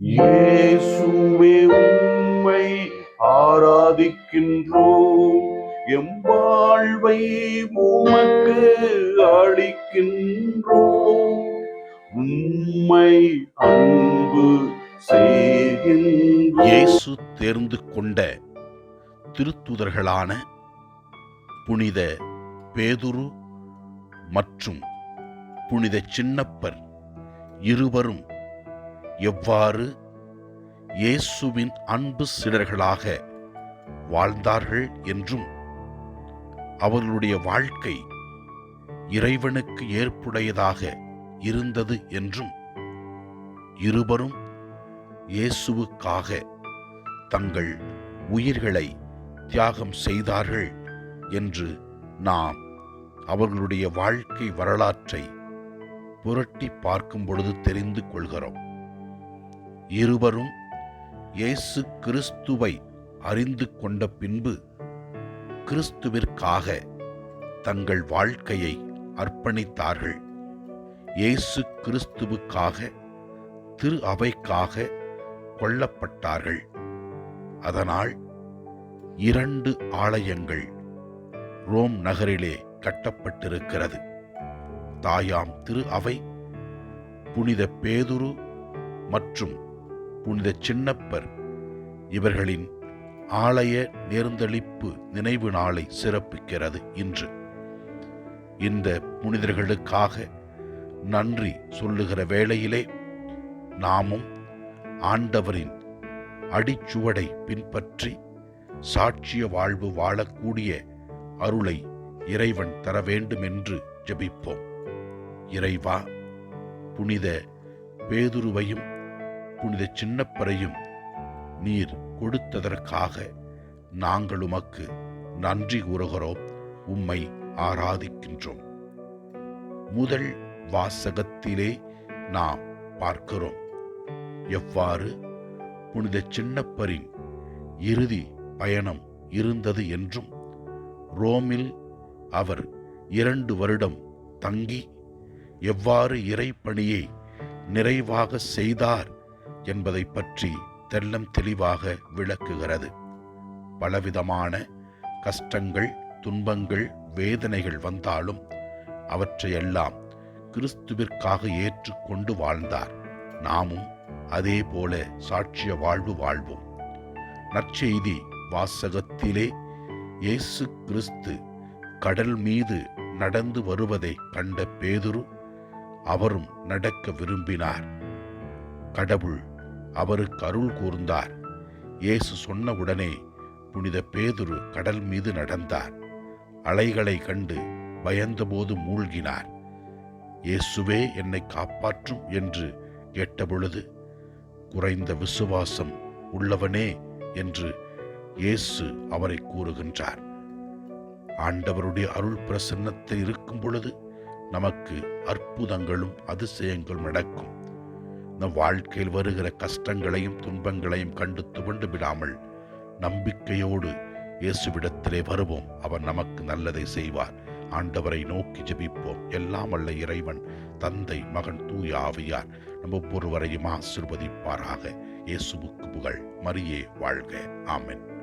இயேசுவே உம்மை ஆராதிக்கின்றோம். எம் வாழ்வை உமக்கு அளிக்கின்றோம். உம்மை அன்பு இயேசு தேர்ந்து கொண்ட திருத்துதர்களான புனித பேதுரு மற்றும் புனித சின்னப்பர் இருவரும் எவ்வாறு? இயேசுவின் அன்பு சிலர்களாக வாழ்ந்தார்கள் என்றும் அவர்களுடைய வாழ்க்கை இறைவனுக்கு ஏற்புடையதாக இருந்தது என்றும் இருவரும் இயேசுவுக்காக தங்கள் உயிர்களை தியாகம் செய்தார்கள் என்று நாம் அவர்களுடைய வாழ்க்கை வரலாற்றை புரட்டி பார்க்கும் பொழுது தெரிந்து கொள்கிறோம். இருவரும் இயேசு கிறிஸ்துவை அறிந்து கொண்ட பின்பு கிறிஸ்துவிற்காக தங்கள் வாழ்க்கையை அர்ப்பணித்தார்கள். இயேசு கிறிஸ்துவுக்காக திரு அவைக்காக கொல்லப்பட்டார்கள். அதனால் இரண்டு ஆலயங்கள் ரோம் நகரிலே கட்டப்பட்டிருக்கிறது. தாயாம் திரு அவை புனித பேதுரு மற்றும் புனித சின்னப்பர். இவர்களின் ஆலய நேர்ந்தளிப்பு நினைவு நாளை சிறப்பிக்கிறது இன்று. இந்த புனிதர்களுக்காக நன்றி சொல்லுகிற வேளையிலே நாமும் ஆண்டவரின் அடிச்சுவடை பின்பற்றி சாட்சிய வாழ்வு வாழக்கூடிய அருளை இறைவன் தர வேண்டும் என்று ஜெபிப்போம். இறைவா புனித பேதுருவையும் புனித சின்னப்பரையும் நீர் கொடுத்ததற்காக நாங்கள் உமக்கு நன்றி கூறுகிறோம் உம்மை ஆராதிக்கின்றோம். முதல் வாசகத்திலே நாம் பார்க்கிறோம். எவ்வாறு? புனித சின்னப்பரின் இறுதி பயணம் இருந்தது என்றும் ரோமில் அவர் இரண்டு வருடம் தங்கி எவ்வாறு இறைப்பணியை நிறைவாக செய்தார் என்பதை பற்றி தெல்லம் தெளிவாக விளக்குகிறது. பலவிதமான கஷ்டங்கள் துன்பங்கள் வேதனைகள் வந்தாலும் அவற்றையெல்லாம் கிறிஸ்துவிற்காக ஏற்றுக்கொண்டு வாழ்ந்தார். நாமும் அதே போல சாட்சிய வாழ்வு வாழ்வோம். நற்செய்தி வாசகத்திலே இயேசு கிறிஸ்து கடல் மீது நடந்து வருவதை கண்ட பேதுரு அவரும் நடக்க விரும்பினார். கடவுள் அவருக்கு அருள் கூர்ந்தார். இயேசு சொன்னவுடனே புனித பேதுரு கடல் மீது நடந்தார். அலைகளை கண்டு பயந்தபோது மூழ்கினார். இயேசுவே என்னை காப்பாற்றும் என்று கேட்டபொழுது குறைந்த விசுவாசம் உள்ளவனே என்று இயேசு அவரை கூறுகின்றார். ஆண்டவருடைய அருள் பிரசன்னத்தில் இருக்கும் பொழுது நமக்கு அற்புதங்களும் அதிசயங்களும் நடக்கும். நம் வாழ்க்கையில் வருகிற கஷ்டங்களையும் துன்பங்களையும் கண்டு துவண்டு விடாமல் நம்பிக்கையோடு இயேசுவிடத்திலே வருவோம். அவர் நமக்கு நல்லதை செய்வார். ஆண்டவரை நோக்கி ஜெபிப்போம். எல்லாம் அல்ல இறைவன் தந்தை மகன் தூய ஆவியார் நம்ம ஒவ்வொருவரையும் ஆசிர்வதிப்பாராக. இயேசுவுக்கு புகழ். மரியே வாழ்க. ஆமென்.